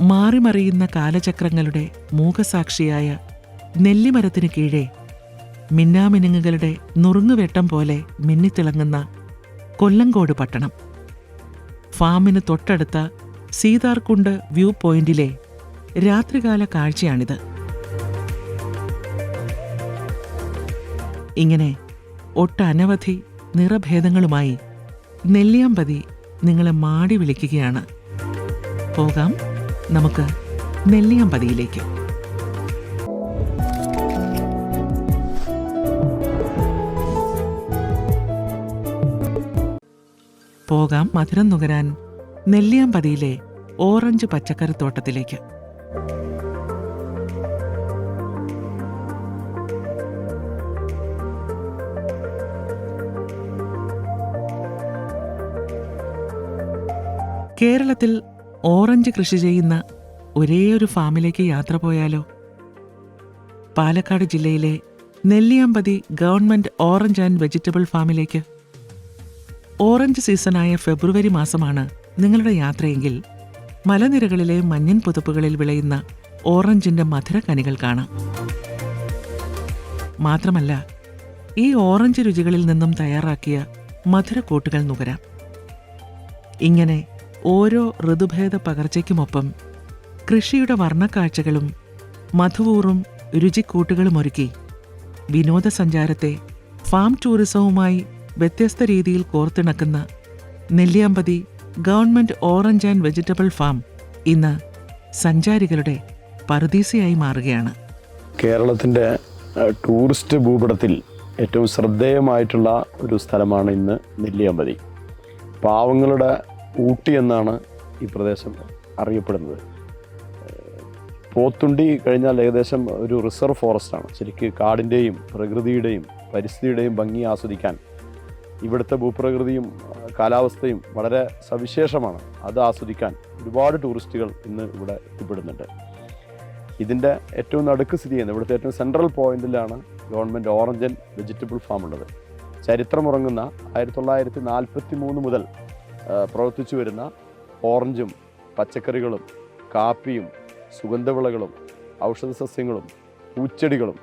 മാറിമറിയുന്ന കാലചക്രങ്ങളുടെ മൂകസാക്ഷിയായ നെല്ലിമരത്തിന് കീഴേ മിന്നാമിനുങ്ങുകളുടെ നുറുങ്ങുവെട്ടം പോലെ മിന്നിത്തിളങ്ങുന്ന കൊല്ലങ്കോട് പട്ടണം. ഫാമിന് തൊട്ടടുത്ത സീതാർകുണ്ട് വ്യൂ പോയിന്റിലെ രാത്രികാല കാഴ്ചയാണിത്. ഇങ്ങനെ ഒട്ടനവധി നിറഭേദങ്ങളുമായി നെല്ലിയാമ്പതി നിങ്ങളെ മാടി വിളിക്കുകയാണ്. പോകാം. നമുക്ക് നെല്ലിയാമ്പതിയിലേക്ക്. പോകാം മധുരം നുകരാൻ നെല്ലിയാമ്പതിയിലെ ഓറഞ്ച് പച്ചക്കറി തോട്ടത്തിലേക്ക്. കേരളത്തിൽ ഓറഞ്ച് കൃഷി ചെയ്യുന്ന ഒരേ ഒരു ഫാമിലേക്ക് യാത്ര പോയാലോ? പാലക്കാട് ജില്ലയിലെ Nelliyampathy government orange and vegetable ഫാമിലേക്ക്. Orange സീസണായ ഫെബ്രുവരി മാസമാണ് നിങ്ങളുടെ യാത്രയെങ്കിൽ മലനിരകളിലെ മഞ്ഞൻ പുതപ്പുകളിൽ വിളയുന്ന ഓറഞ്ചിന്റെ മധുരക്കനികൾ കാണാം. മാത്രമല്ല ഈ ഓറഞ്ച് രുചികളിൽ നിന്നും തയ്യാറാക്കിയ മധുരക്കൂട്ടുകൾ നുകരാം. ഇങ്ങനെ ഓരോ ഋതുഭേദ പകർച്ചയ്ക്കുമൊപ്പം കൃഷിയുടെ വർണക്കാഴ്ചകളും മധുവൂറും രുചിക്കൂട്ടുകളും ഒരുക്കി വിനോദസഞ്ചാരത്തെ ഫാം ടൂറിസവുമായി വ്യത്യസ്ത രീതിയിൽ കോർത്തിണക്കുന്ന Nelliyampathy government orange and vegetable farm ഇന്ന് സഞ്ചാരികളുടെ പറുദീസയായി മാറുകയാണ്. കേരളത്തിന്റെ ടൂറിസ്റ്റ് ഭൂപടത്തിൽ ഏറ്റവും ശ്രദ്ധേയമായിട്ടുള്ള ഒരു സ്ഥലമാണ് ഇന്ന് നെല്ലിയാമ്പതി. പാവങ്ങളുടെ ഊട്ടി എന്നാണ് ഈ പ്രദേശം അറിയപ്പെടുന്നത്. പോത്തുണ്ടി കഴിഞ്ഞാൽ ഏകദേശം ഒരു റിസർവ് ഫോറസ്റ്റാണ്. ശരിക്ക് കാടിന്റെയും പ്രകൃതിയുടെയും പരിസ്ഥിതിയുടെയും ഭംഗി ആസ്വദിക്കാൻ ഇവിടുത്തെ ഭൂപ്രകൃതിയും കാലാവസ്ഥയും വളരെ സവിശേഷമാണ്. അത് ആസ്വദിക്കാൻ ഒരുപാട് ടൂറിസ്റ്റുകൾ ഇന്ന് ഇവിടെ എത്തിപ്പെടുന്നുണ്ട്. ഇതിന്റെ ഏറ്റവും നടുക്ക് സ്ഥിതി ചെയ്യുന്നത് ഇവിടുത്തെ ഏറ്റവും central പോയിന്റിലാണ് government orange and vegetable farm ഉള്ളത്. ചരിത്രമുറങ്ങുന്ന ആയിരത്തി തൊള്ളായിരത്തി നാൽപ്പത്തി മൂന്ന് മുതൽ പ്രവർത്തിച്ചു വരുന്ന ഓറഞ്ചും പച്ചക്കറികളും കാപ്പിയും സുഗന്ധവിളകളും ഔഷധ സസ്യങ്ങളും പൂച്ചെടികളും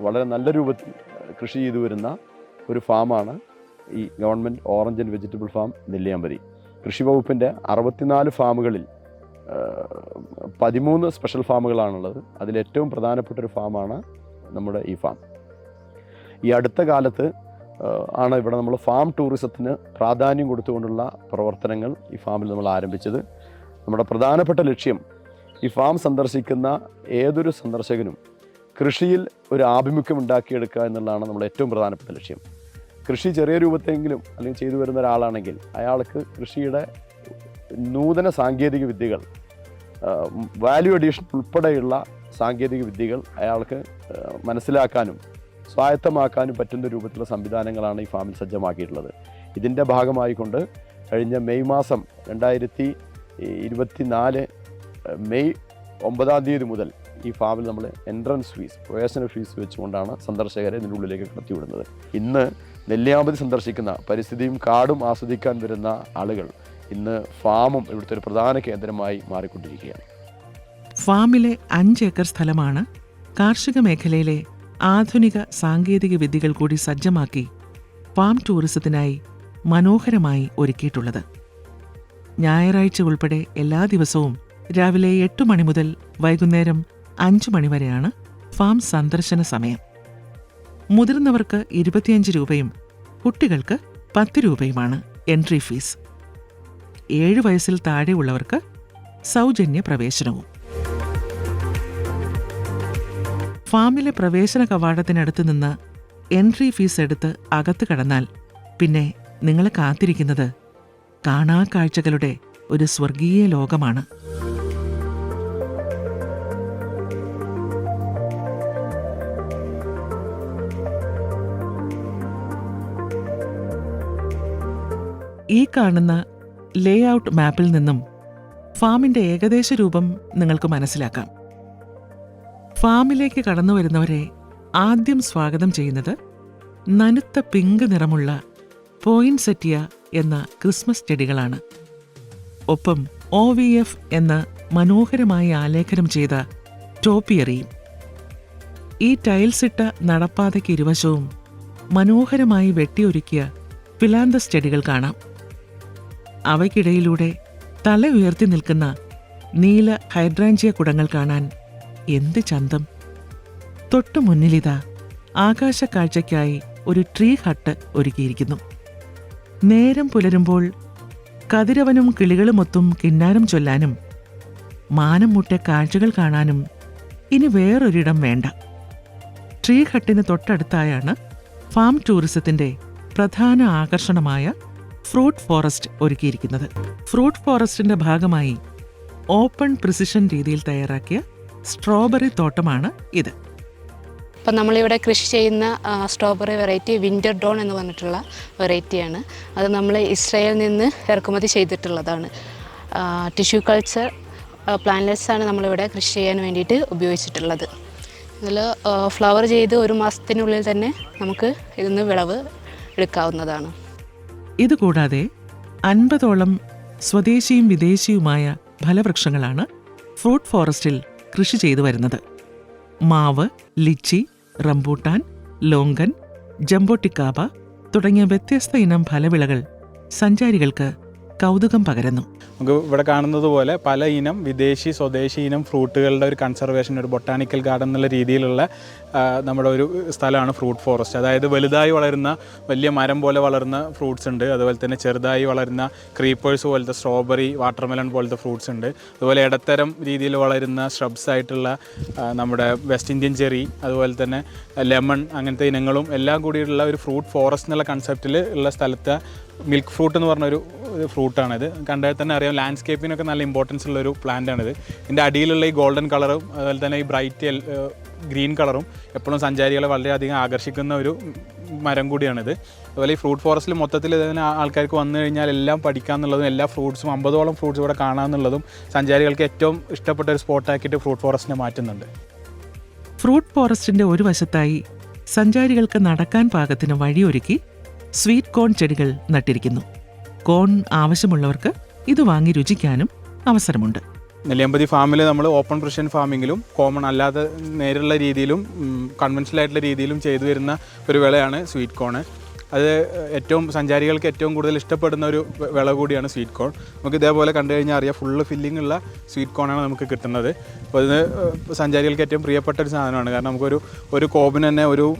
വളരെ നല്ല രൂപത്തിൽ കൃഷി ചെയ്തു വരുന്ന ഒരു ഫാമാണ് ഈ government orange and vegetable farm Nelliyampathy. കൃഷി വകുപ്പിന്റെ അറുപത്തിനാല് ഫാമുകളിൽ പതിമൂന്ന് സ്പെഷ്യൽ ഫാമുകളാണുള്ളത്. അതിലേറ്റവും പ്രധാനപ്പെട്ട ഒരു ഫാമാണ് നമ്മുടെ ഈ ഫാം. ഈ അടുത്ത കാലത്ത് ആണ് ഇവിടെ നമ്മൾ ഫാം ടൂറിസത്തിന് പ്രാധാന്യം കൊടുത്തുകൊണ്ടുള്ള പ്രവർത്തനങ്ങൾ ഈ ഫാമിൽ നമ്മൾ ആരംഭിച്ചത്. നമ്മുടെ പ്രധാനപ്പെട്ട ലക്ഷ്യം ഈ ഫാം സന്ദർശിക്കുന്ന ഏതൊരു സന്ദർശകനും കൃഷിയിൽ ഒരു ആഭിമുഖ്യം ഉണ്ടാക്കിയെടുക്കുക എന്നുള്ളതാണ് നമ്മുടെ ഏറ്റവും പ്രധാനപ്പെട്ട ലക്ഷ്യം. കൃഷി ചെറിയ രൂപത്തെങ്കിലും അല്ലെങ്കിൽ ചെയ്തു വരുന്ന ഒരാളാണെങ്കിൽ അയാൾക്ക് കൃഷിയുടെ നൂതന സാങ്കേതിക വിദ്യകൾ വാല്യൂ അഡീഷൻ ഉൾപ്പെടെയുള്ള സാങ്കേതിക വിദ്യകൾ അയാൾക്ക് മനസ്സിലാക്കാനും സ്വായത്തമാക്കാനും പറ്റുന്ന രൂപത്തിലുള്ള സംവിധാനങ്ങളാണ് ഈ ഫാമിൽ സജ്ജമാക്കിയിട്ടുള്ളത്. ഇതിന്റെ ഭാഗമായിക്കൊണ്ട് കഴിഞ്ഞ മെയ് മാസം രണ്ടായിരത്തി ഇരുപത്തി നാല് മെയ് ഒമ്പതാം തീയതി മുതൽ ഈ ഫാമിൽ നമ്മൾ എൻട്രൻസ് ഫീസ് പ്രവേശന ഫീസ് വെച്ചുകൊണ്ടാണ് സന്ദർശകരെ ഇതിന്റെ ഉള്ളിലേക്ക് കടത്തിവിടുന്നത്. ഇന്ന് നെല്ലിയാമ്പതി സന്ദർശിക്കുന്ന പരിസ്ഥിതിയും കാടും ആസ്വദിക്കാൻ വരുന്ന ആളുകൾ ഇന്ന് ഫാമും ഇവിടുത്തെ ഒരു പ്രധാന കേന്ദ്രമായി മാറിക്കൊണ്ടിരിക്കുകയാണ്. ഫാമിലെ അഞ്ച് ഏക്കർ സ്ഥലമാണ് കാർഷിക മേഖലയിലെ ആധുനിക സാങ്കേതിക വിദ്യകൾ കൂടി സജ്ജമാക്കി ഫാം ടൂറിസത്തിനായി മനോഹരമായി ഒരുക്കിയിട്ടുള്ളത്. ഞായറാഴ്ച ഉൾപ്പെടെ എല്ലാ ദിവസവും രാവിലെ എട്ട് മണി മുതൽ വൈകുന്നേരം അഞ്ച് മണി വരെയാണ് ഫാം സന്ദർശന സമയം. മുതിർന്നവർക്ക് ഇരുപത്തിയഞ്ച് രൂപയും കുട്ടികൾക്ക് പത്ത് രൂപയുമാണ് എൻട്രി ഫീസ്. ഏഴ് വയസ്സിൽ താഴെയുള്ളവർക്ക് സൗജന്യ പ്രവേശനവും. ഫാമിലെ പ്രവേശന കവാടത്തിനടുത്ത് നിന്ന് എൻട്രി ഫീസ് എടുത്ത് അകത്ത് കടന്നാൽ പിന്നെ നിങ്ങളെ കാത്തിരിക്കുന്നത് കാണാ കാഴ്ചകളുടെ ഒരു സ്വർഗീയ ലോകമാണ്. ഈ കാണുന്ന ലേ ഔട്ട് മാപ്പിൽ നിന്നും ഫാമിന്റെ ഏകദേശ രൂപം നിങ്ങൾക്ക് മനസ്സിലാക്കാം. ഫാമിലേക്ക് കടന്നു വരുന്നവരെ ആദ്യം സ്വാഗതം ചെയ്യുന്നത് നനുത്ത പിങ്ക് നിറമുള്ള പോയിൻസെറ്റിയ എന്ന ക്രിസ്മസ് ചെടികളാണ്. ഒപ്പം ഒ വി എഫ് എന്ന മനോഹരമായി ആലേഖനം ചെയ്ത ടോപ്പിയറിയും ഈ ടൈൽസിട്ട നടപ്പാതയ്ക്ക് ഇരുവശവും മനോഹരമായി വെട്ടിയൊരുക്കിയ ഫിലാന്തസ് ചെടികൾ കാണാം. അവയ്ക്കിടയിലൂടെ തല ഉയർത്തി നിൽക്കുന്ന നീല ഹൈഡ്രാഞ്ചിയ കുടങ്ങൾ കാണാൻ എന്ത് ചന്തം? തൊട്ടു മുന്നിലിതാ ആകാശക്കാഴ്ചയ്ക്കായി ഒരു ട്രീ ഹട്ട് ഒരുക്കിയിരിക്കുന്നു. നേരം പുലരുമ്പോൾ കതിരവനും കിളികളുമൊത്തും കിന്നാരം ചൊല്ലാനും മാനം മുട്ടെ കാഴ്ചകൾ കാണാനും ഇനി വേറൊരിടം വേണ്ട. ട്രീ ഹട്ടിന് തൊട്ടടുത്തായാണ് ഫാം ടൂറിസത്തിന്റെ പ്രധാന ആകർഷണമായ ഫ്രൂട്ട് ഫോറസ്റ്റ് ഒരുക്കിയിരിക്കുന്നത്. ഫ്രൂട്ട് ഫോറസ്റ്റിന്റെ ഭാഗമായി ഓപ്പൺ പ്രിസിഷൻ രീതിയിൽ തയ്യാറാക്കിയ സ്ട്രോബെറി തോട്ടമാണ് ഇത്. അപ്പം നമ്മളിവിടെ കൃഷി ചെയ്യുന്ന സ്ട്രോബെറി വെറൈറ്റി വിന്റർ ഡോൺ എന്ന് പറഞ്ഞിട്ടുള്ള വെറൈറ്റിയാണ്. അത് നമ്മൾ ഇസ്രയേലിൽ നിന്ന് ഇറക്കുമതി ചെയ്തിട്ടുള്ളതാണ്. ടിഷ്യൂ കൾച്ചർ പ്ലാന്റ്സാണ് നമ്മളിവിടെ കൃഷി ചെയ്യാൻ വേണ്ടിയിട്ട് ഉപയോഗിച്ചിട്ടുള്ളത്. ഇതിൽ ഫ്ലവർ ചെയ്ത് ഒരു മാസത്തിനുള്ളിൽ തന്നെ നമുക്ക് ഇതിൽ നിന്ന് വിളവ് എടുക്കാവുന്നതാണ്. ഇതുകൂടാതെ അൻപതോളം സ്വദേശിയും വിദേശിയുമായ ഫലവൃക്ഷങ്ങളാണ് ഫ്രൂട്ട് ഫോറസ്റ്റിൽ കൃഷി ചെയ്തു വരുന്നത്. മാവ് ലിച്ചി റംബൂട്ടാൻ ലോങ്കൻ ജംബോട്ടിക്കാബ തുടങ്ങിയ വ്യത്യസ്ത ഇനം ഫലവിളകൾ സഞ്ചാരികൾക്ക് കൗതുകം പകരുന്നു. നമുക്ക് ഇവിടെ കാണുന്നത് പോലെ പല ഇനം വിദേശി സ്വദേശി ഇനം ഫ്രൂട്ടുകളുടെ ഒരു കൺസർവേഷൻ ഒരു ബൊട്ടാണിക്കൽ ഗാർഡൻ എന്നുള്ള രീതിയിലുള്ള നമ്മുടെ ഒരു സ്ഥലമാണ് ഫ്രൂട്ട് ഫോറസ്റ്റ് അതായത് വലുതായി വളരുന്ന വലിയ മരം പോലെ വളരുന്ന ഫ്രൂട്ട്സ് ഉണ്ട്. അതുപോലെ തന്നെ ചെറുതായി വളരുന്ന ക്രീപ്പേഴ്സ് പോലത്തെ സ്ട്രോബെറി വാട്ടർമെലൺ പോലത്തെ ഫ്രൂട്ട്സ് ഉണ്ട്. അതുപോലെ ഇടത്തരം രീതിയിൽ വളരുന്ന ഷ്രബ്സ് ആയിട്ടുള്ള നമ്മുടെ വെസ്റ്റ് ഇന്ത്യൻ ചെറി അതുപോലെ തന്നെ ലെമൺ അങ്ങനത്തെ ഇനങ്ങളും എല്ലാം കൂടിയുള്ള ഒരു ഫ്രൂട്ട് ഫോറസ്റ്റ് എന്നുള്ള കൺസെപ്റ്റിൽ ഉള്ള സ്ഥലത്തെ മിൽക്ക് ഫ്രൂട്ട് എന്ന് പറഞ്ഞൊരു ഫ്രൂട്ടാണിത് കണ്ടാൽ തന്നെ അറിയാം ലാൻഡ്സ്കേപ്പിനൊക്കെ നല്ല ഇമ്പോർട്ടൻസ് ഉള്ളൊരു പ്ലാന്റ് ആണിത്. ഇതിന്റെ അടിയിലുള്ള ഈ ഗോൾഡൻ കളറും അതുപോലെ തന്നെ ഈ ബ്രൈറ്റ് ഗ്രീൻ കളറും എപ്പോഴും സഞ്ചാരികളെ വളരെയധികം ആകർഷിക്കുന്ന ഒരു മരം കൂടിയാണിത്. അതുപോലെ ഈ ഫ്രൂട്ട് ഫോറസ്റ്റിൽ മൊത്തത്തിൽ ഇതിനെ ആൾക്കാർക്ക് വന്നു കഴിഞ്ഞാൽ എല്ലാം പഠിക്കാമെന്നുള്ളതും എല്ലാ ഫ്രൂട്ട്സും അമ്പതോളം ഫ്രൂട്ട്സ് ഇവിടെ കാണാമെന്നുള്ളതും സഞ്ചാരികൾക്ക് ഏറ്റവും ഇഷ്ടപ്പെട്ട ഒരു സ്പോട്ടാക്കിയിട്ട് ഫ്രൂട്ട് ഫോറസ്റ്റിനെ മാറ്റുന്നുണ്ട്. ഫ്രൂട്ട് ഫോറസ്റ്റിന്റെ ഒരു വശത്തായി സഞ്ചാരികൾക്ക് നടക്കാൻ പാകത്തിന് വഴിയൊരുക്കി സ്വീറ്റ് കോൺ ചെടികൾ നട്ടിരിക്കുന്നു. കോൺ ആവശ്യമുള്ളവർക്ക് ഇത് വാങ്ങി രുചിക്കാനും അവസരമുണ്ട്. നെല്ലിയമ്പതി ഫാമിൽ നമ്മൾ ഓപ്പൺ പ്രഷൻ ഫാമിങ്ങിലും കോമൺ അല്ലാതെ നേരുള്ള രീതിയിലും കൺവെൻഷനൽ ആയിട്ടുള്ള രീതിയിലും ചെയ്തു വരുന്ന ഒരു വിളയാണ് സ്വീറ്റ് കോൺ. അത് ഏറ്റവും സഞ്ചാരികൾക്ക് ഏറ്റവും കൂടുതൽ ഇഷ്ടപ്പെടുന്ന ഒരു വിള കൂടിയാണ് സ്വീറ്റ് കോൺ. നമുക്ക് ഇതേപോലെ കണ്ടു കഴിഞ്ഞാൽ അറിയാം ഫുള്ള് ഫില്ലിംഗ് ഉള്ള സ്വീറ്റ് കോണാണ് നമുക്ക് കിട്ടുന്നത്. അപ്പോൾ ഇത് സഞ്ചാരികൾക്ക് ഏറ്റവും പ്രിയപ്പെട്ട ഒരു സാധനമാണ്. കാരണം നമുക്കൊരു ഒരു കോബിന് തന്നെ ഒരു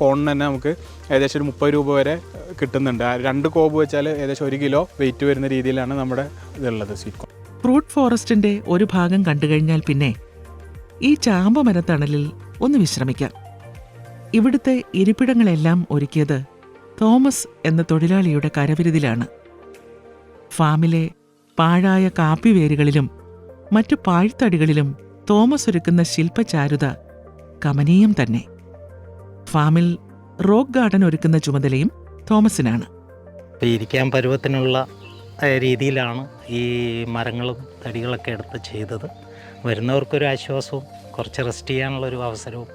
കോണിന് തന്നെ നമുക്ക് ഏകദേശം ഒരു മുപ്പത് രൂപ വരെ കിട്ടുന്നുണ്ട്. രണ്ട് കോബ് വെച്ചാൽ ഏകദേശം ഒരു കിലോ വെയിറ്റ് വരുന്ന രീതിയിലാണ് നമ്മുടെ ഇതുള്ളത് സ്വീറ്റ് കോൺ ഫ്രൂട്ട് ഫോറസ്റ്റിന്റെ ഒരു ഭാഗം കണ്ടു കഴിഞ്ഞാൽ പിന്നെ ഈ ചാമ്പ മരത്തണലിൽ ഒന്ന് വിശ്രമിക്കാം. ഇവിടുത്തെ ഇരിപ്പിടങ്ങളെല്ലാം ഒരുക്കിയത് തോമസ് എന്ന തൊഴിലാളിയുടെ കരവിരുതിലാണ്. ഫാമിലെ പാഴായ കാപ്പി വേരുകളിലും മറ്റു പാഴ്ത്തടികളിലും തോമസ് ഒരുക്കുന്ന ശില്പചാരുത കമനീയം തന്നെ. ഫാമിൽ റോക്ക് ഗാർഡൻ ഒരുക്കുന്ന ചുമതലയും തോമസിനാണ്. ഇരിക്കാൻ പരുവത്തിനുള്ള രീതിയിലാണ് ഈ മരങ്ങളും തടികളൊക്കെ എടുത്ത് ചെയ്തത്. വരുന്നവർക്കൊരു ആശ്വാസവും കുറച്ച് റെസ്റ്റ് ചെയ്യാനുള്ളൊരു അവസരവും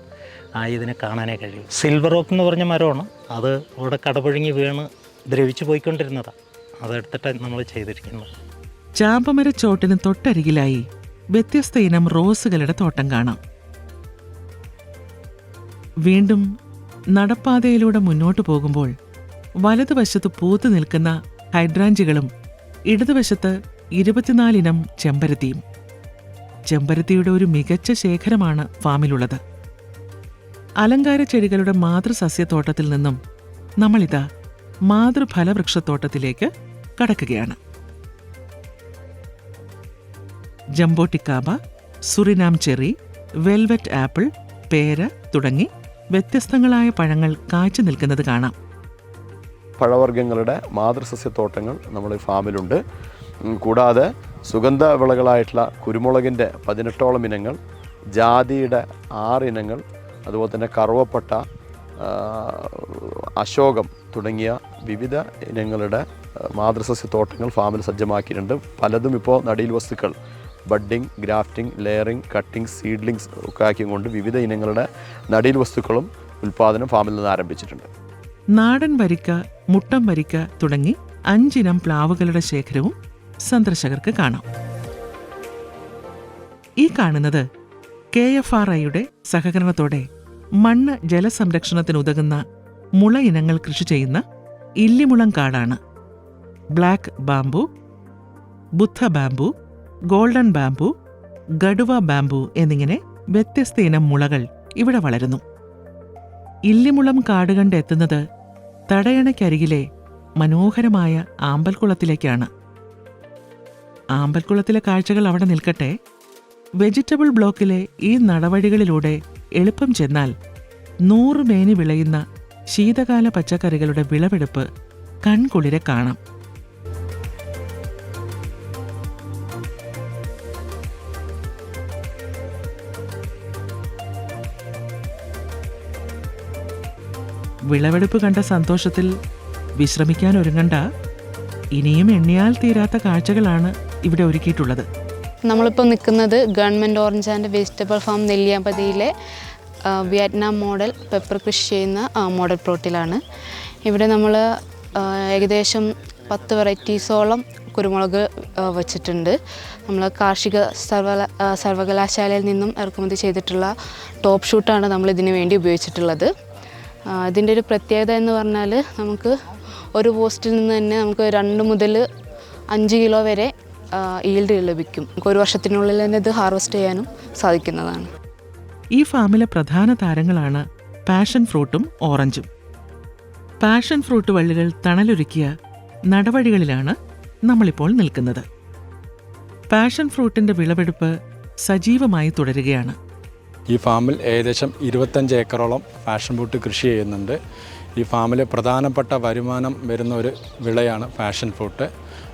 ആയി ഇതിനെ കാണാനേ കഴിയും. സിൽവർ റോക്ക് എന്ന് പറഞ്ഞ മരമാണ്. അത് ഇവിടെ കടപുഴുങ്ങി വീണ് ദ്രവിച്ചു പോയിക്കൊണ്ടിരുന്നതാണ് അതെടുത്തിട്ട് നമ്മൾ ചെയ്തിരിക്കുന്നത്. ചാമ്പമര ചോട്ടിന് തൊട്ടരികിലായി വ്യത്യസ്ത ഇനം റോസുകളുടെ തോട്ടം കാണാം. വീണ്ടും നടപ്പാതയിലൂടെ മുന്നോട്ടു പോകുമ്പോൾ വലതുവശത്ത് പൂത്തു നിൽക്കുന്ന ഹൈഡ്രാഞ്ചികളും ഇടതുവശത്ത് ഇരുപത്തിനാലിനം ചെമ്പരത്തിയും ചെമ്പരത്തിയുടെ ഒരു മികച്ച ശേഖരമാണ് ഫാമിലുള്ളത്. അലങ്കാര ചെടികളുടെ മാതൃസസ്യത്തോട്ടത്തിൽ നിന്നും നമ്മളിതാ മാതൃഫലവൃക്ഷത്തോട്ടത്തിലേക്ക് കടക്കുകയാണ്. ജംബോട്ടിക്കാബ സുറിനാം ചെറി വെൽവെറ്റ് ആപ്പിൾ പേര തുടങ്ങി വ്യത്യസ്തങ്ങളായ പഴങ്ങൾ കാഴ്ച നിൽക്കുന്നത് കാണാം. പഴവർഗങ്ങളുടെ മാതൃസസ്യത്തോട്ടങ്ങൾ നമ്മുടെ ഫാമിലുണ്ട്. കൂടാതെ സുഗന്ധ വിളകളായിട്ടുള്ള കുരുമുളകിന്റെ പതിനെട്ടോളം ഇനങ്ങൾ ജാതിയുടെ ആറ് ഇനങ്ങൾ അതുപോലെ തന്നെ കറുവപ്പട്ട അശോകം തുടങ്ങിയ വിവിധ ഇനങ്ങളുടെ മാതൃസസ്യ മാതൃസസ്യത്തോട്ടങ്ങൾ ഫാമിൽ സജ്ജമാക്കിയിട്ടുണ്ട്. പലതും ഇപ്പോൾ നടീൽ വസ്തുക്കൾ budding grafting layering cutting seedlings ഒക്കെ കൊണ്ട് വിവിധ ഇനങ്ങളുടെ നടീൽ വസ്തുക്കളും ഉൽപ്പാദനം ഫാമിൽ നിന്ന് ആരംഭിച്ചിട്ടുണ്ട്. നാടൻ വരിക്ക മുട്ടം വരിക്ക തുടങ്ങി അഞ്ചിനം പ്ലാവുകളുടെ ശേഖരവും സന്ദർശകർക്ക് കാണാം. ഈ കാണുന്നത് കെ എഫ് ആർ ഐയുടെ സഹകരണത്തോടെ മണ്ണ് ജലസംരക്ഷണത്തിനുതകുന്ന മുള ഇനങ്ങൾ കൃഷി ചെയ്യുന്ന ഇല്ലിമുളം കാടാണ്. Black bamboo Buddha bamboo golden bamboo guadua bamboo എന്നിങ്ങനെ വ്യത്യസ്ത ഇനം മുളകൾ ഇവിടെ വളരുന്നു. ഇല്ലിമുളം കാട് കണ്ട് എത്തുന്നത് തടയണയ്ക്കരികിലെ മനോഹരമായ ആമ്പൽക്കുളത്തിലേക്കാണ്. ആമ്പൽക്കുളത്തിലെ കാഴ്ചകൾ അവിടെ നിൽക്കട്ടെ. വെജിറ്റബിൾ ബ്ലോക്കിലെ ഈ നടവഴികളിലൂടെ എളുപ്പം ചെന്നാൽ നൂറ് മേനി വിളയുന്ന ശീതകാല പച്ചക്കറികളുടെ വിളവെടുപ്പ് കൺകുളിരെ കാണാം. വിളവെടുപ്പ് കണ്ട സന്തോഷത്തിൽ വിശ്രമിക്കാൻ ഒരുങ്ങണ്ട. ഇനിയും എണ്ണിയാൽ തീരാത്ത കാഴ്ചകളാണ് ഇവിടെ ഒരുക്കിയിട്ടുള്ളത്. നമ്മളിപ്പോൾ നിൽക്കുന്നത് government orange and vegetable farm നെല്ലിയാമ്പതിയിലെ Vietnam model pepper കൃഷി ചെയ്യുന്ന മോഡൽ പ്ലോട്ടിലാണ്. ഇവിടെ നമ്മൾ ഏകദേശം പത്ത് വെറൈറ്റീസോളം കുരുമുളക് വച്ചിട്ടുണ്ട്. നമ്മൾ കാർഷിക സർവകല സർവകലാശാലയിൽ നിന്നും ഇറക്കുമതി ചെയ്തിട്ടുള്ള ടോപ്പ് ഷൂട്ടാണ് നമ്മൾ ഇതിനു വേണ്ടി ഉപയോഗിച്ചിട്ടുള്ളത്. ഇതിന്റെ ഒരു പ്രത്യേകത എന്ന് പറഞ്ഞാൽ നമുക്ക് ഒരു പോസ്റ്റിൽ നിന്ന് തന്നെ നമുക്ക് രണ്ട് മുതൽ അഞ്ച് കിലോ വരെ ഈൽഡ് ലഭിക്കും. നമുക്ക് ഒരു വർഷത്തിനുള്ളിൽ തന്നെ ഇത് ഹാർവെസ്റ്റ് ചെയ്യാനും സാധിക്കുന്നതാണ്. ഈ ഫാമിലെ പ്രധാന താരങ്ങളാണ് പാഷൻ ഫ്രൂട്ടും ഓറഞ്ചും. പാഷൻ ഫ്രൂട്ട് വള്ളികൾ തണലൊരുക്കിയ നടവഴികളിലാണ് നമ്മളിപ്പോൾ നിൽക്കുന്നത്. പാഷൻ ഫ്രൂട്ടിന്റെ വിളവെടുപ്പ് സജീവമായി തുടരുകയാണ്. ഈ ഫാമിൽ ഏകദേശം ഇരുപത്തഞ്ച് ഏക്കറോളം ഫാഷൻ ഫ്രൂട്ട് കൃഷി ചെയ്യുന്നുണ്ട്. ഈ ഫാമിൽ പ്രധാനപ്പെട്ട വരുമാനം വരുന്ന ഒരു വിളയാണ് ഫാഷൻ ഫ്രൂട്ട്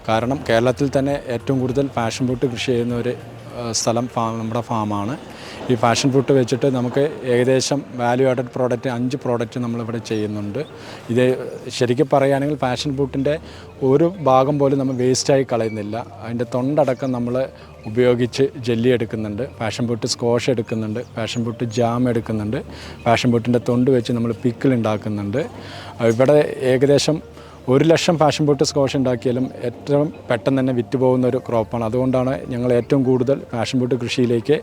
കാരണം കേരളത്തിൽ തന്നെ ഏറ്റവും കൂടുതൽ ഫാഷൻ ഫ്രൂട്ട് കൃഷി ചെയ്യുന്ന ഒരു സ്ഥലം ഫാം നമ്മുടെ ഫാമാണ്. ഈ ഫാഷൻ ഫുഡ് വെച്ചിട്ട് നമുക്ക് ഏകദേശം വാല്യൂ ആഡഡ് പ്രോഡക്റ്റ് അഞ്ച് പ്രോഡക്റ്റ് നമ്മളിവിടെ ചെയ്യുന്നുണ്ട്. ഇത് ശരിക്കും പറയുകയാണെങ്കിൽ ഫാഷൻ ഫുഡിന്റെ ഒരു ഭാഗം പോലും നമ്മൾ വേസ്റ്റായി കളയുന്നില്ല. അതിന്റെ തൊണ്ടടക്കം നമ്മൾ ഉപയോഗിച്ച് ജെല്ലി എടുക്കുന്നുണ്ട്. ഫാഷൻ ഫ്രൂട്ട് സ്കോഷ് എടുക്കുന്നുണ്ട്. ഫാഷൻ ഫ്രൂട്ട് ജാം എടുക്കുന്നുണ്ട്. ഫാഷൻ ഫ്രൂട്ടിന്റെ തൊണ്ട് വെച്ച് നമ്മൾ പിക്കിൾ ഉണ്ടാക്കുന്നുണ്ട്. ഇവിടെ ഏകദേശം ഒരു ലക്ഷം പാഷൻ ഫ്രൂട്ട് സ്കോഷ് ഉണ്ടാക്കിയാലും ഏറ്റവും പെട്ടെന്ന് തന്നെ വിറ്റ് പോകുന്ന ഒരു ക്രോപ്പാണ് അതുകൊണ്ടാണ് ഞങ്ങൾ ഏറ്റവും കൂടുതൽ പാഷൻ ഫ്രൂട്ട് കൃഷിയിലേക്ക്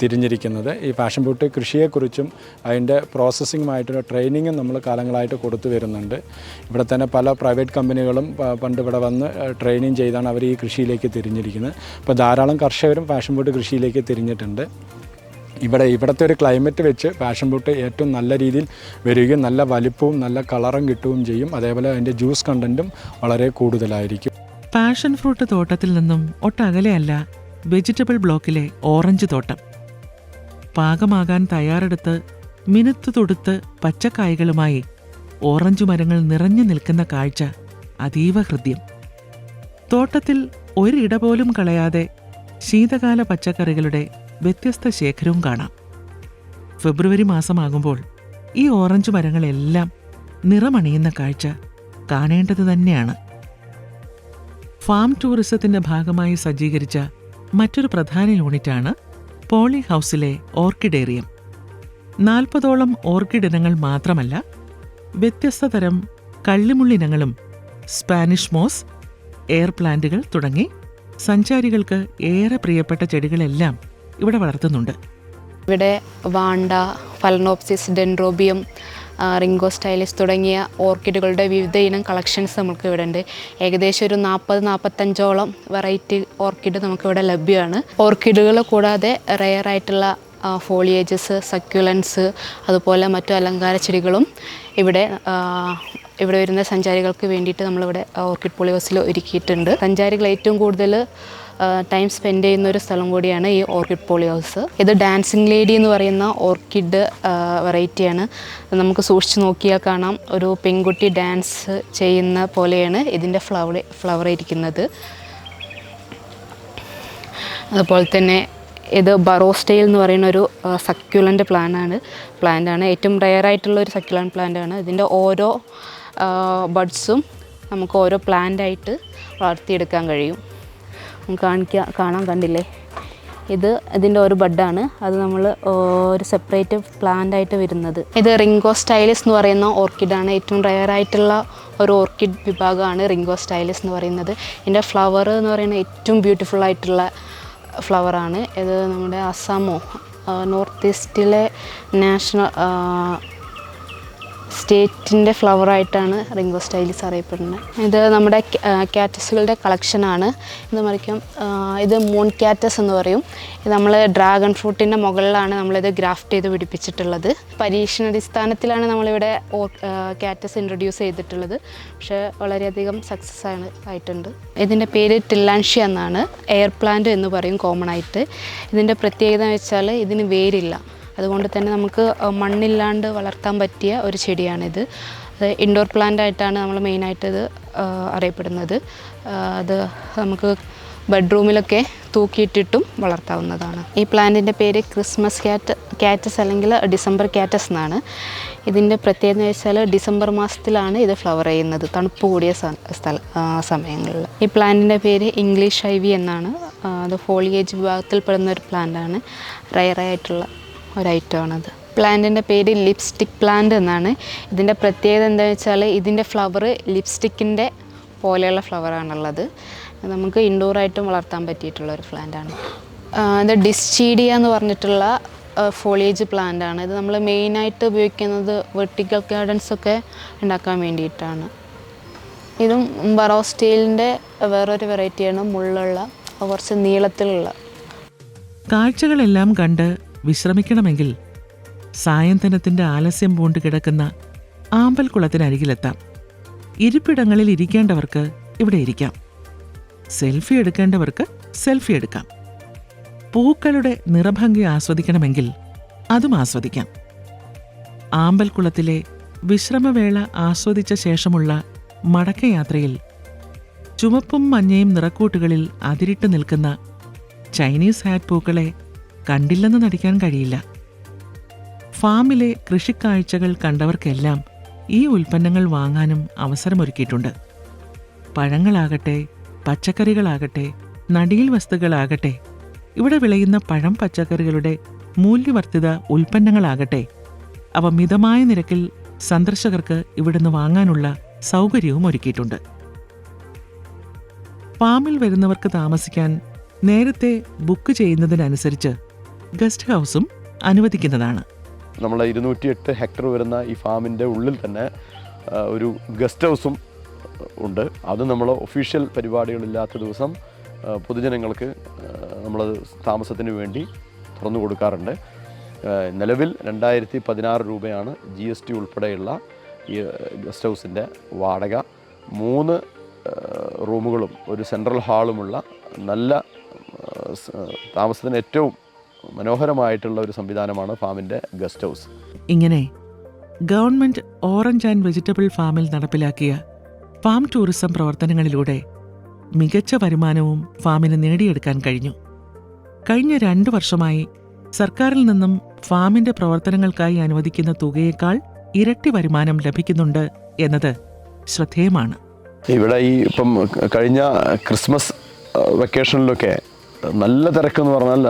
തിരിഞ്ഞിരിക്കുന്നത്. ഈ പാഷൻ ഫ്രൂട്ട് കൃഷിയെക്കുറിച്ചും അതിന്റെ പ്രോസസ്സിങ്ങുമായിട്ടുള്ള ട്രെയിനിങ്ങും നമ്മൾ കാലങ്ങളായിട്ട് കൊടുത്തു വരുന്നുണ്ട്. ഇവിടെ തന്നെ പല പ്രൈവറ്റ് കമ്പനികളും പണ്ട് ഇവിടെ വന്ന് ട്രെയിനിങ് ചെയ്താണ് അവർ ഈ കൃഷിയിലേക്ക് തിരിഞ്ഞിരിക്കുന്നത്. അപ്പോൾ ധാരാളം കർഷകരും പാഷൻ ഫ്രൂട്ട് കൃഷിയിലേക്ക് തിരിഞ്ഞിട്ടുണ്ട്. ഇവിടെ ഇവിടുത്തെ ഒരു ക്ലൈമറ്റ് വെച്ച് പാഷൻ ഫ്രൂട്ട് ഏറ്റവും നല്ല രീതിയിൽ വരികയും നല്ല വലിപ്പവും നല്ല കളറും കിട്ടുകയും ചെയ്യും. അതേപോലെ അതിന്റെ ജ്യൂസ് കണ്ടന്റും വളരെ കൂടുതലായിരിക്കും. പാഷൻ ഫ്രൂട്ട് തോട്ടത്തിൽ നിന്നും ഒട്ടകലെയല്ല വെജിറ്റബിൾ ബ്ലോക്കിലെ ഓറഞ്ച് തോട്ടം. പാകമാകാൻ തയ്യാറെടുത്ത് മിനുത്തു തൊടുത്ത് പച്ചക്കായകളുമായി ഓറഞ്ച് മരങ്ങൾ നിറഞ്ഞു നിൽക്കുന്ന കാഴ്ച അതീവ ഹൃദ്യം. തോട്ടത്തിൽ ഒരിട പോലും കളയാതെ ശീതകാല പച്ചക്കറികളുടെ വ്യത്യസ്ത ശേഖരവും കാണാം. ഫെബ്രുവരി മാസമാകുമ്പോൾ ഈ ഓറഞ്ച് മരങ്ങളെല്ലാം നിറമണിയുന്ന കാഴ്ച കാണേണ്ടത് തന്നെയാണ്. ഫാം ടൂറിസത്തിന്റെ ഭാഗമായി സജ്ജീകരിച്ച മറ്റൊരു പ്രധാന യൂണിറ്റാണ് പോളി ഹൗസിലെ ഓർക്കിഡേറിയം. നാൽപ്പതോളം ഓർക്കിഡ് ഇനങ്ങൾ മാത്രമല്ല വ്യത്യസ്ത തരം കള്ളിമുള്ളിനങ്ങളും സ്പാനിഷ് മോസ് എയർ പ്ലാന്റുകൾ തുടങ്ങി സഞ്ചാരികൾക്ക് ഏറെ പ്രിയപ്പെട്ട ചെടികളെല്ലാം ഇവിടെ വളർത്തുന്നുണ്ട്. ഇവിടെ വാണ്ട ഫലനോപ്സിസ് ഡെൻഡ്രോബിയം റിംഗോ സ്റ്റൈലിസ് തുടങ്ങിയ ഓർക്കിഡുകളുടെ വിവിധ ഇനം കളക്ഷൻസ് നമുക്ക് ഇവിടെ ഉണ്ട്. ഏകദേശം ഒരു നാൽപ്പത് നാൽപ്പത്തഞ്ചോളം വെറൈറ്റി ഓർക്കിഡ് നമുക്കിവിടെ ലഭ്യമാണ്. ഓർക്കിഡുകൾ കൂടാതെ റെയർ ആയിട്ടുള്ള ഫോളിയേജസ് സക്യുലൻസ് അതുപോലെ മറ്റു അലങ്കാര ചെടികളും ഇവിടെ ഇവിടെ വരുന്ന സഞ്ചാരികൾക്ക് വേണ്ടിയിട്ട് നമ്മളിവിടെ ഓർക്കിഡ് പോളിയോസിൽ ഒരുക്കിയിട്ടുണ്ട്. സഞ്ചാരികൾ ഏറ്റവും കൂടുതൽ ടൈം സ്പെൻഡ് ചെയ്യുന്ന ഒരു സ്ഥലം കൂടിയാണ് ഈ ഓർക്കിഡ് പോളി ഹൗസ് ഇത് ഡാൻസിങ് ലേഡി എന്ന് പറയുന്ന ഓർക്കിഡ് വെറൈറ്റിയാണ് നമുക്ക് സൂക്ഷിച്ച് നോക്കിയാൽ കാണാം. ഒരു പെൺകുട്ടി ഡാൻസ് ചെയ്യുന്ന പോലെയാണ് ഇതിന്റെ ഫ്ലവർ ഫ്ലവർ ഇരിക്കുന്നത്. അതുപോലെ തന്നെ ഇത് ബറോസ്റ്റൈൽ എന്ന് പറയുന്ന ഒരു സക്യുലന്റ് പ്ലാന്റാണ് പ്ലാന്റാണ് ഏറ്റവും റെയർ ആയിട്ടുള്ള ഒരു സക്യുലന്റ് പ്ലാന്റാണ് ഇതിന്റെ ഓരോ ബഡ്സും നമുക്ക് ഓരോ പ്ലാന്റായിട്ട് വളർത്തിയെടുക്കാൻ കഴിയും. കാണിക്കാൻ കാണാൻ കണ്ടില്ലേ? ഇത് ഇതിന്റെ ഒരു ബഡാണ്. അത് നമ്മൾ ഒരു സെപ്പറേറ്റ് പ്ലാന്റ് ആയിട്ട് വരുന്നത്. ഇത് റിംഗോ സ്റ്റൈലിസ് എന്ന് പറയുന്ന ഓർക്കിഡാണ്. ഏറ്റവും റയർ ആയിട്ടുള്ള ഒരു ഓർക്കിഡ് വിഭാഗമാണ് റിംഗോ സ്റ്റൈലിസ് എന്ന് പറയുന്നത്. ഇതിന്റെ ഫ്ലവർ എന്ന് പറയുന്നത് ഏറ്റവും ബ്യൂട്ടിഫുൾ ആയിട്ടുള്ള ഫ്ലവറാണ് ഇത് നമ്മുടെ അസാമോ നോർത്ത് ഈസ്റ്റിലെ നാഷണൽ സ്റ്റേറ്റിന്റെ ഫ്ലവറായിട്ടാണ് റിംഗോ സ്റ്റൈലിസ് അറിയപ്പെടുന്നത്. ഇത് നമ്മുടെ ക്യാറ്റസുകളുടെ കളക്ഷനാണ്. ഇത് മറിക്കും ഇത് മൂൺ ക്യാറ്റസ് എന്ന് പറയും. ഇത് നമ്മൾ ഡ്രാഗൺ ഫ്രൂട്ടിന്റെ മുകളിലാണ് നമ്മളിത് ഗ്രാഫ്റ്റ് ചെയ്ത് പിടിപ്പിച്ചിട്ടുള്ളത്. പരീക്ഷണാടിസ്ഥാനത്തിലാണ് നമ്മളിവിടെ ക്യാറ്റസ് ഇൻട്രൊഡ്യൂസ് ചെയ്തിട്ടുള്ളത്. പക്ഷേ വളരെയധികം സക്സസ് ആണ് ആയിട്ടുണ്ട്. ഇതിന്റെ പേര് ടില്ലാൻഷി എന്നാണ്. എയർ പ്ലാന്റ് എന്ന് പറയും കോമൺ ആയിട്ട്. ഇതിന്റെ പ്രത്യേകത വെച്ചാൽ ഇതിന് വേരില്ല. അതുകൊണ്ട് തന്നെ നമുക്ക് മണ്ണില്ലാണ്ട് വളർത്താൻ പറ്റിയ ഒരു ചെടിയാണിത്. അത് ഇൻഡോർ പ്ലാന്റ് ആയിട്ടാണ് നമ്മൾ മെയിനായിട്ട് ഇത് അറിയപ്പെടുന്നത്. അത് നമുക്ക് ബെഡ്റൂമിലൊക്കെ തൂക്കിയിട്ടിട്ടും വളർത്താവുന്നതാണ്. ഈ പ്ലാന്റിന്റെ പേര് ക്രിസ്മസ് ക്യാറ്റ് ക്യാറ്റസ് അല്ലെങ്കിൽ ഡിസംബർ ക്യാറ്റസ് എന്നാണ്. ഇതിന്റെ പ്രത്യേകത വെച്ചാൽ ഡിസംബർ മാസത്തിലാണ് ഇത് ഫ്ലവർ ചെയ്യുന്നത്. തണുപ്പ് കൂടിയ സ്ഥല സമയങ്ങളിൽ. ഈ പ്ലാന്റിന്റെ പേര് ഇംഗ്ലീഷ് ഐവി എന്നാണ്. അത് ഫോളിയേജ് വിഭാഗത്തിൽ പെടുന്ന ഒരു പ്ലാന്റാണ് റയറായിട്ടുള്ള ഒരു അത് പ്ലാന്റിന്റെ പേര് ലിപ്സ്റ്റിക് പ്ലാന്റ് എന്നാണ്. ഇതിന്റെ പ്രത്യേകത എന്താണെന്ന് വെച്ചാൽ ഇതിന്റെ ഫ്ലവർ ലിപ്സ്റ്റിക്കിന്റെ പോലെയുള്ള ഫ്ലവറാണുള്ളത്. നമുക്ക് ഇൻഡോറായിട്ടും വളർത്താൻ പറ്റിയിട്ടുള്ള ഒരു പ്ലാന്റാണ്. ഇത് ഡിസ്ചീഡിയ എന്ന് പറഞ്ഞിട്ടുള്ള ഫോളിയേജ് പ്ലാന്റ് ആണ്. ഇത് നമ്മൾ മെയിനായിട്ട് ഉപയോഗിക്കുന്നത് വെർട്ടിക്കൽ ഗാർഡൻസ് ഒക്കെ ഉണ്ടാക്കാൻ വേണ്ടിയിട്ടാണ്. ഇതും ബറോ സ്റ്റീലിന്റെ വേറൊരു വെറൈറ്റിയാണ് മുള്ളുള്ള കുറച്ച് നീളത്തിലുള്ള. കാഴ്ചകളെല്ലാം കണ്ട് വിശ്രമിക്കണമെങ്കിൽ സായന്തനത്തിന്റെ ആലസ്യം പൂണ്ട് കിടക്കുന്ന ആമ്പൽക്കുളത്തിനരികിലെത്താം ഇരിപ്പിടങ്ങളിൽ ഇരിക്കേണ്ടവർക്ക് ഇവിടെ ഇരിക്കാം. സെൽഫി എടുക്കേണ്ടവർക്ക് സെൽഫി എടുക്കാം. പൂക്കളുടെ നിറഭംഗി ആസ്വദിക്കണമെങ്കിൽ അതും ആസ്വദിക്കാം. ആമ്പൽക്കുളത്തിലെ വിശ്രമവേള ആസ്വദിച്ച ശേഷമുള്ള മടക്കയാത്രയിൽ ചുമപ്പും മഞ്ഞയും നിറക്കൂട്ടുകളിൽ അതിരിട്ട് നിൽക്കുന്ന ചൈനീസ് ഹാറ്റ് പൂക്കളെ കണ്ടില്ലെന്ന് നടിക്കാൻ കഴിയില്ല. ഫാമിലെ കൃഷിക്കാഴ്ചകൾ കണ്ടവർക്കെല്ലാം ഈ ഉൽപ്പന്നങ്ങൾ വാങ്ങാനും അവസരമൊരുക്കിയിട്ടുണ്ട്. പഴങ്ങളാകട്ടെ പച്ചക്കറികളാകട്ടെ നടീൽ വസ്തുക്കളാകട്ടെ ഇവിടെ വിളയുന്ന പഴം പച്ചക്കറികളുടെ മൂല്യവർദ്ധിത ഉൽപ്പന്നങ്ങളാകട്ടെ അവ മിതമായ നിരക്കിൽ സന്ദർശകർക്ക് ഇവിടുന്ന് വാങ്ങാനുള്ള സൗകര്യവും ഒരുക്കിയിട്ടുണ്ട്. ഫാമിൽ വരുന്നവർക്ക് താമസിക്കാൻ നേരത്തെ ബുക്ക് ചെയ്യുന്നതിനനുസരിച്ച് ഗസ്റ്റ് ഹൗസും അനുവദിക്കുന്നതാണ്. നമ്മൾ ഇരുന്നൂറ്റി എട്ട് ഹെക്ടർ വരുന്ന ഈ ഫാമിന്റെ ഉള്ളിൽ തന്നെ ഒരു ഗസ്റ്റ് ഹൗസും ഉണ്ട്. അത് നമ്മൾ ഒഫീഷ്യൽ പരിപാടികളില്ലാത്ത ദിവസം പൊതുജനങ്ങൾക്ക് നമ്മൾ താമസത്തിന് വേണ്ടി തുറന്നു കൊടുക്കാറുണ്ട്. നിലവിൽ രണ്ടായിരത്തി പതിനാറ് രൂപയാണ് ജി എസ് ടി ഉൾപ്പെടെയുള്ള ഈ ഗസ്റ്റ് ഹൗസിന്റെ വാടക. മൂന്ന് റൂമുകളും ഒരു സെൻട്രൽ ഹാളുമുള്ള നല്ല താമസത്തിന് ഏറ്റവും മനോഹരമായിട്ടുള്ള ഒരു സംവിധാനമാണ് ഫാമിന്റെ ഗസ്റ്റ് ഹൗസ്. ഇങ്ങനെ ഗവൺമെന്റ് ഓറഞ്ച് ആൻഡ് വെജിറ്റബിൾ ഫാമിൽ നടപ്പിലാക്കിയ ഫാം ടൂറിസം പ്രവർത്തനങ്ങളിലൂടെ മികച്ച വരുമാനവും ഫാമിന് നേടിയെടുക്കാൻ കഴിഞ്ഞു. കഴിഞ്ഞ രണ്ടു വർഷമായി സർക്കാരിൽ നിന്നും ഫാമിന്റെ പ്രവർത്തനങ്ങൾക്കായി അനുവദിക്കുന്ന തുകയേക്കാൾ ഇരട്ടി വരുമാനം ലഭിക്കുന്നുണ്ട് എന്നത് ശ്രദ്ധേയമാണ്. ഇവിടെ ഈ ഇപ്പം കഴിഞ്ഞ ക്രിസ്മസ് വെക്കേഷനിലൊക്കെ നല്ല തിരക്കെന്ന് പറഞ്ഞാൽ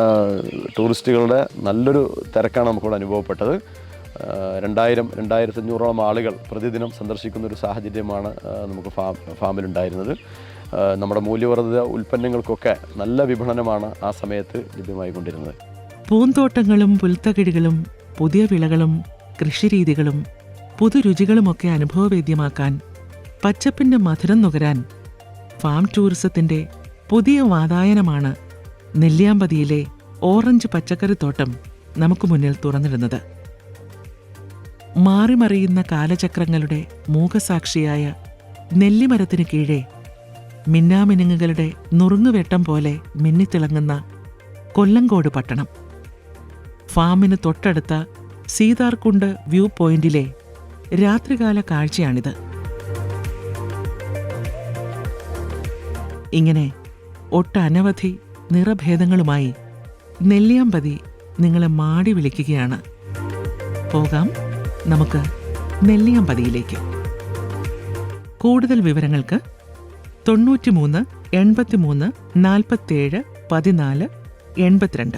ടൂറിസ്റ്റുകളുടെ നല്ലൊരു തിരക്കാണ് നമുക്കിവിടെ അനുഭവപ്പെട്ടത്. രണ്ടായിരം രണ്ടായിരത്തി അഞ്ഞൂറോളം ആളുകൾ പ്രതിദിനം സന്ദർശിക്കുന്ന ഒരു സാഹചര്യമാണ് നമുക്ക് ഫാം ഫാമിലുണ്ടായിരുന്നത്. നമ്മുടെ മൂല്യവർദ്ധിത ഉൽപ്പന്നങ്ങൾക്കൊക്കെ നല്ല വിപണനമാണ് ആ സമയത്ത് ലഭ്യമായിക്കൊണ്ടിരുന്നത് പൂന്തോട്ടങ്ങളും പുൽത്തകിടികളും പുതിയ വിളകളും കൃഷിരീതികളും പുതുരുചികളുമൊക്കെ അനുഭവവേദ്യമാക്കാൻ പച്ചപ്പിന്റെ മധുരം നുകരാൻ ഫാം ടൂറിസത്തിന്റെ പുതിയ വാതായനമാണ് നെല്ലിയാമ്പതിയിലെ ഓറഞ്ച് പച്ചക്കറിത്തോട്ടം നമുക്ക് മുന്നിൽ തുറന്നിടുന്നത്. മാറിമറിയുന്ന കാലചക്രങ്ങളുടെ മൂകസാക്ഷിയായ നെല്ലിമരത്തിനു കീഴെ മിന്നാമിനുങ്ങുകളുടെ നുറുങ്ങുവെട്ടം പോലെ മിന്നിത്തിളങ്ങുന്ന കൊല്ലങ്കോട് പട്ടണം. ഫാമിന് തൊട്ടടുത്ത സീതാർകുണ്ട് വ്യൂ പോയിന്റിലെ രാത്രികാല കാഴ്ചയാണിത്. ഇങ്ങനെ ഒട്ടനവധി നിറഭേദങ്ങളുമായി നെല്ലിയാമ്പതി നിങ്ങളെ മാടി വിളിക്കുകയാണ്. പോകാം. നമുക്ക് നെല്ലിയാമ്പതിയിലേക്ക്. കൂടുതൽ വിവരങ്ങൾക്ക് തൊണ്ണൂറ്റിമൂന്ന് എൺപത്തിമൂന്ന് നാൽപ്പത്തേഴ് പതിനാല് എൺപത്തിരണ്ട്.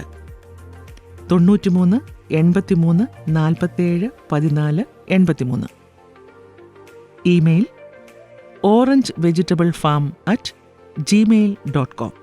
തൊണ്ണൂറ്റിമൂന്ന് എൺപത്തിമൂന്ന് നാൽപ്പത്തേഴ് പതിനാല് എൺപത്തിമൂന്ന്. Email orange vegetable farm at Gmail dot com